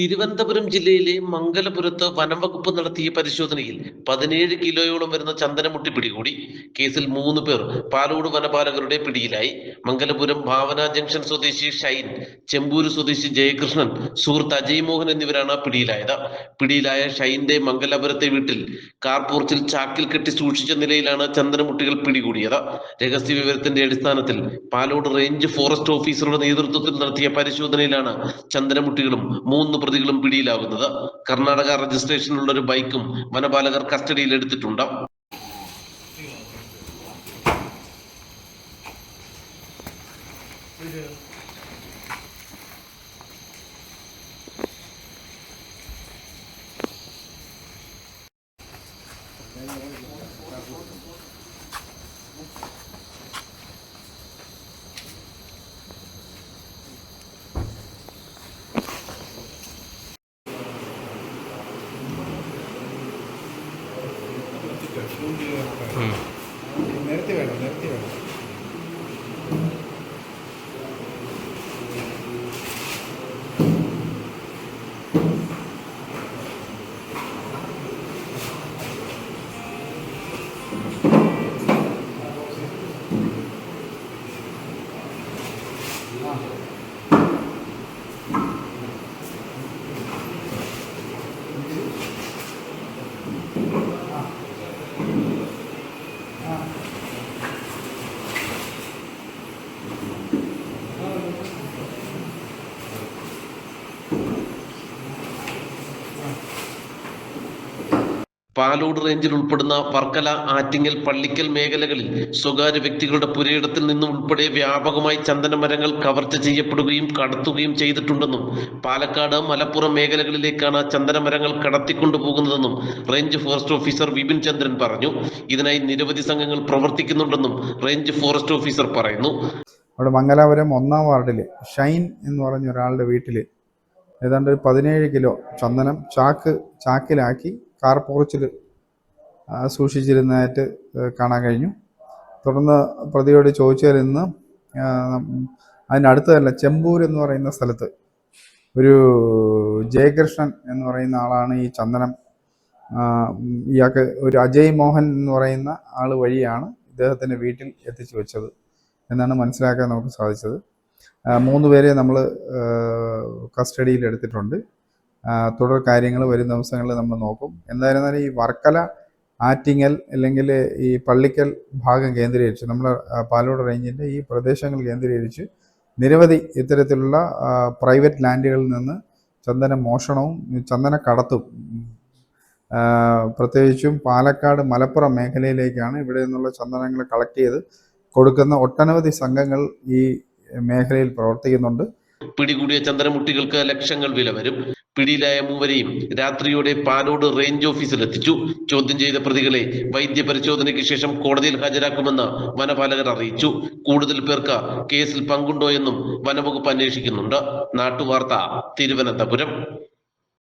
തിരുവനന്തപുരം ജില്ലയിലെ മംഗലപുരത്ത് വനംവകുപ്പ് നടത്തിയ പരിശോധനയിൽ പതിനേഴ് കിലോയോളം വരുന്ന ചന്ദനമുട്ടി പിടികൂടി. കേസിൽ മൂന്ന് പേർ പാലോട് വനപാലകരുടെ പിടിയിലായി. മംഗലപുരം ഭാവന ജംഗ്ഷൻ സ്വദേശി ഷൈൻ ചെമ്പൂര് സ്വദേശി ജയകൃഷ്ണൻ സുഹൃത്ത് അജയ് മോഹൻ എന്നിവരാണ് പിടിയിലായത്. പിടിയിലായ ഷൈന്റെ മംഗലപുരത്തെ വീട്ടിൽ കാർ പോർച്ചിൽ ചാക്കിൽ കെട്ടി സൂക്ഷിച്ച നിലയിലാണ് ചന്ദനമുട്ടികൾ പിടികൂടിയത്. രഹസ്യ വിവരത്തിന്റെ അടിസ്ഥാനത്തിൽ പാലോട് റേഞ്ച് ഫോറസ്റ്റ് ഓഫീസറുടെ നേതൃത്വത്തിൽ നടത്തിയ പരിശോധനയിലാണ് ചന്ദനമുട്ടികളും മൂന്ന് പ്രതികളും പിടിയിലാകുന്നത് കർണാടക രജിസ്ട്രേഷനിലുള്ള ഒരു ബൈക്കും വനപാലകർ കസ്റ്റഡിയിൽ എടുത്തിട്ടുണ്ട്. Mm. Un vértebra, un. Palode റേഞ്ചിൽ ഉൾപ്പെടുന്ന വർക്കല ആറ്റിങ്ങൽ പള്ളിക്കൽ മേഖലകളിൽ സ്വകാര്യ വ്യക്തികളുടെ പുരയിടത്തിൽ നിന്നും ഉൾപ്പെടെ വ്യാപകമായി ചന്ദന മരങ്ങൾ കവർച്ച ചെയ്യപ്പെടുകയും കടത്തുകയും ചെയ്തിട്ടുണ്ടെന്നും പാലക്കാട് മലപ്പുറം മേഖലകളിലേക്കാണ് ചന്ദന മരങ്ങൾ കടത്തിക്കൊണ്ടുപോകുന്നതെന്നും range forest officer Vipin Chandran പറഞ്ഞു. ഇതിനായി നിരവധി സംഘങ്ങൾ പ്രവർത്തിക്കുന്നുണ്ടെന്നും റേഞ്ച് ഫോറസ്റ്റ് ഓഫീസർ പറയുന്നു. അവിടെ മംഗലാപുരം ഒന്നാം വാർഡിൽ ഷൈൻ എന്ന് പറഞ്ഞ ഒരാളുടെ വീട്ടിൽ ഏതാണ്ട് ഒരു പതിനേഴ് കിലോ ചന്ദനം ചാക്ക് ചാക്കിലാക്കി കാർ പോർച്ചിൽ സൂക്ഷിച്ചിരുന്നതായിട്ട് കാണാൻ കഴിഞ്ഞു. തുടർന്ന് പ്രതിയോട് ചോദിച്ചാൽ ഇന്ന് അതിനടുത്ത് തന്നെ ചെമ്പൂർ എന്ന് പറയുന്ന സ്ഥലത്ത് ഒരു ജയകൃഷ്ണൻ എന്ന് പറയുന്ന ആളാണ് ഈ ചന്ദനം. ഇയാൾക്ക് ഒരു അജയ് മോഹൻ എന്ന് പറയുന്ന ആൾ വഴിയാണ് ഇദ്ദേഹത്തിന്റെ വീട്ടിൽ എത്തിച്ചു വെച്ചത് എന്നാണ് മനസ്സിലാക്കാൻ നമുക്ക് സാധിച്ചത്. മൂന്ന് പേരെ നമ്മൾ കസ്റ്റഡിയിൽ എടുത്തിട്ടുണ്ട്. തുടർ കാര്യങ്ങൾ വരും ദിവസങ്ങളിൽ നമ്മൾ നോക്കും. എന്തായിരുന്നാലും ഈ വർക്കല ആറ്റിങ്ങൽ അല്ലെങ്കിൽ ഈ പള്ളിക്കൽ ഭാഗം കേന്ദ്രീകരിച്ച് നമ്മൾ പാലോട് റേഞ്ചിന്റെ ഈ പ്രദേശങ്ങൾ കേന്ദ്രീകരിച്ച് നിരവധി ഇത്തരത്തിലുള്ള പ്രൈവറ്റ് ലാൻഡുകളിൽ നിന്ന് ചന്ദന മോഷണവും ചന്ദന കടത്തും പ്രത്യേകിച്ചും പാലക്കാട് മലപ്പുറം മേഖലയിലേക്കാണ് ഇവിടെ നിന്നുള്ള ചന്ദനങ്ങൾ കളക്ട് ചെയ്ത് കൊടുക്കുന്ന ഒട്ടനവധി സംഘങ്ങൾ ഈ മേഖലയിൽ പ്രവർത്തിക്കുന്നുണ്ട്. പിടികൂടിയ ചന്ദനമുട്ടികൾക്ക് ലക്ഷങ്ങൾ വില വരും. പിടിയിലായ മൂവരെയും രാത്രിയോടെ പാലോട് റേഞ്ച് ഓഫീസിൽ എത്തിച്ചു ചോദ്യം ചെയ്ത പ്രതികളെ വൈദ്യ പരിശോധനയ്ക്ക് ശേഷം കോടതിയിൽ ഹാജരാക്കുമെന്ന് വനപാലകർ അറിയിച്ചു. കൂടുതൽ പേർക്ക് കേസിൽ പങ്കുണ്ടോ എന്നും വനവകുപ്പ് അന്വേഷിക്കുന്നുണ്ട്. നാട്ടുവാർത്ത തിരുവനന്തപുരം.